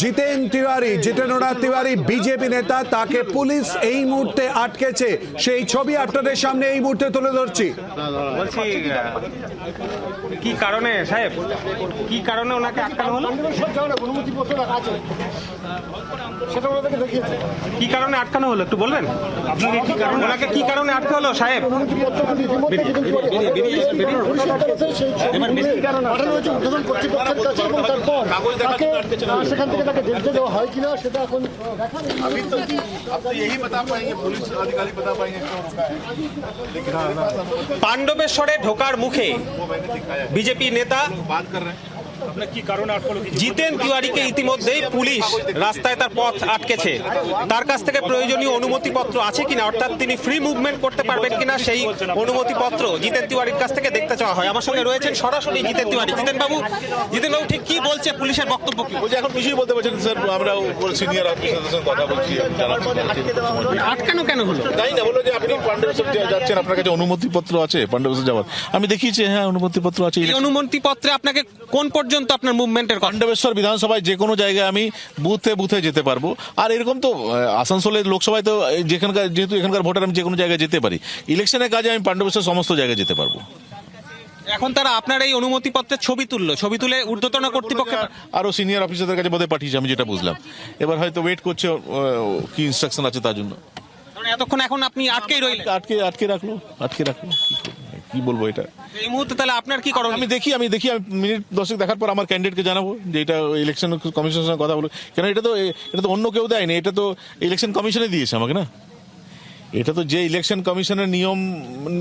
জিতেন Tiwari Jitendranath Tiwari BJP নেতা তাকে police এই মুহূর্তে আটকেছে। সেই ছবি আপনাদের সামনে এই মুহূর্তে তুলে ধরছি। কি কারণে সাহেব? কি কারণে ওনাকে আটকানো হলো? সেটা ওনাদেরকে দেখিয়েছে কি কারণে আটকানো হলো একটু বলবেন? কি কারণে ওনাকে কি কারণে আটকে হলো সাহেব? হয়েছে উদ্বোধন কর্তৃপক্ষের কাছে এবং তারপর তাকে আহ, সেখান থেকে তাকে দেখতে দেওয়া হয় কিনা সেটা এখন দেখার अभी तो अब तो यही बता पाएंगे पुलिस अधिकारी बता पाएंगे क्यों रुका है लेकिन हमारे पास हमको পাণ্ডবেশ্বরে ঢোকার মুখে वो मैंने दिखाया है বিজেপি নেতা बात कर रहे हैं জিতেন তিওয়ারিকে ইতিমধ্যেই পুলিশ রাস্তায় তার পথ আটকেছে। তার কাছ থেকে প্রয়োজনীয় অনুমতিপত্র আছে কিনা অর্থাৎ তিনি ফ্রি মুভমেন্ট করতে পারবেন কিনা সেই অনুমতিপত্র জিতেন তিওয়ারির কাছ থেকে দেখতে চাওয়া হয়। আমার সঙ্গে রয়েছেন সরাসরি জিতেন তিওয়ারি। জিতেন বাবু জিতেন বাবু ঠিক কি বলছে? পুলিশের বক্তব্য কি? বলছি এখন কিছুই বলতে পারছেন স্যার আমরা সিনিয়র অফিসারদের সঙ্গে কথা বলছি আটকানো কেন হলো? তাই না বলল যে আপনি পাণ্ডবেশ্বর যাচ্ছেন আপনার কাছে অনুমতিপত্র আছে পাণ্ডবেশ্বর যাওয়ার। আমি দেখিয়েছি হ্যাঁ অনুমতিপত্র আছে এই অনুমতিপত্রে আপনাকে কোন পর্যন্ত আপনার মুভমেন্টের কথা। পাণ্ডবেশ্বর বিধানসভায় যে কোনো জায়গায় আমি বুথে বুথে যেতে পারব। আর এরকম তো আসানসোলের লোকসভায় তো যেখানকার যেহেতু এখানকার ভোটার আমি যে কোনো জায়গায় যেতে পারি ইলেকশনের কাজে আমি পাণ্ডবেশ্বর সমস্ত জায়গায় যেতে পারব। এখন তারা আপনার এই অনুমতিপত্রের ছবি তুললো ছবি তুলে ঊর্ধ্বতন কর্তৃপক্ষ আরও সিনিয়র অফিসারদের কাছে বোধহয় পাঠিয়েছি আমি যেটা বুঝলাম। এবার হয়তো ওয়েট করছে কি ইনস্ট্রাকশন আছে তার জন্য। এতক্ষণ এখন আপনি আটকেই রইলেন। আটকে আটকে রাখল আটকে রাখল কি বলব এটা? এই মুহূর্তে তাহলে আপনার কি করণ আমি দেখি আমি দেখি আমি মিনিট দশেক দেখার পর আমার ক্যান্ডিডেটকে জানাব যে এটা ইলেকশন কমিশনের সঙ্গে কথা বলো। কেন এটা তো এটা তো অন্য কেউ দেয়নি এটা তো ইলেকশন কমিশনে দিয়েছে আমাকে না? এটা তো যে ইলেকশন কমিশনের নিয়ম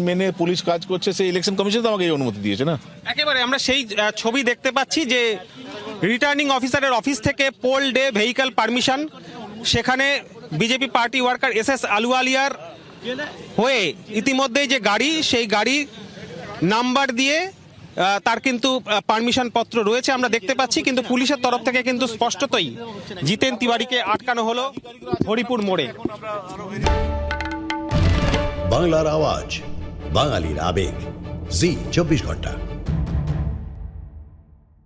মেনে পুলিশ কাজ করছে সেই ইলেকশন কমিশন তো আমাকে এই অনুমতি দিয়েছে না? একেবারে আমরা সেই ছবি দেখতে পাচ্ছি যে রিটার্নিং অফিসারের অফিস থেকে পোল ডে ভেহিকল পারমিশন সেখানে BJP party worker S S আলুয়ালিয়ার হয়ে ইতিমধ্যেই যে গাড়ি, সেই গাড়ি নাম্বার দিয়ে তার কিন্তু পারমিশন পত্র রয়েছে, আমরা দেখতে পাচ্ছি, কিন্তু পুলিশের তরফ থেকে কিন্তু স্পষ্টতই জিতেন তিওয়ারিকে আটকানো হলো হরিপুর মোড়ে। বাংলার আওয়াজ, বাঙালির আবেগ, জি, চব্বিশ ঘণ্টা।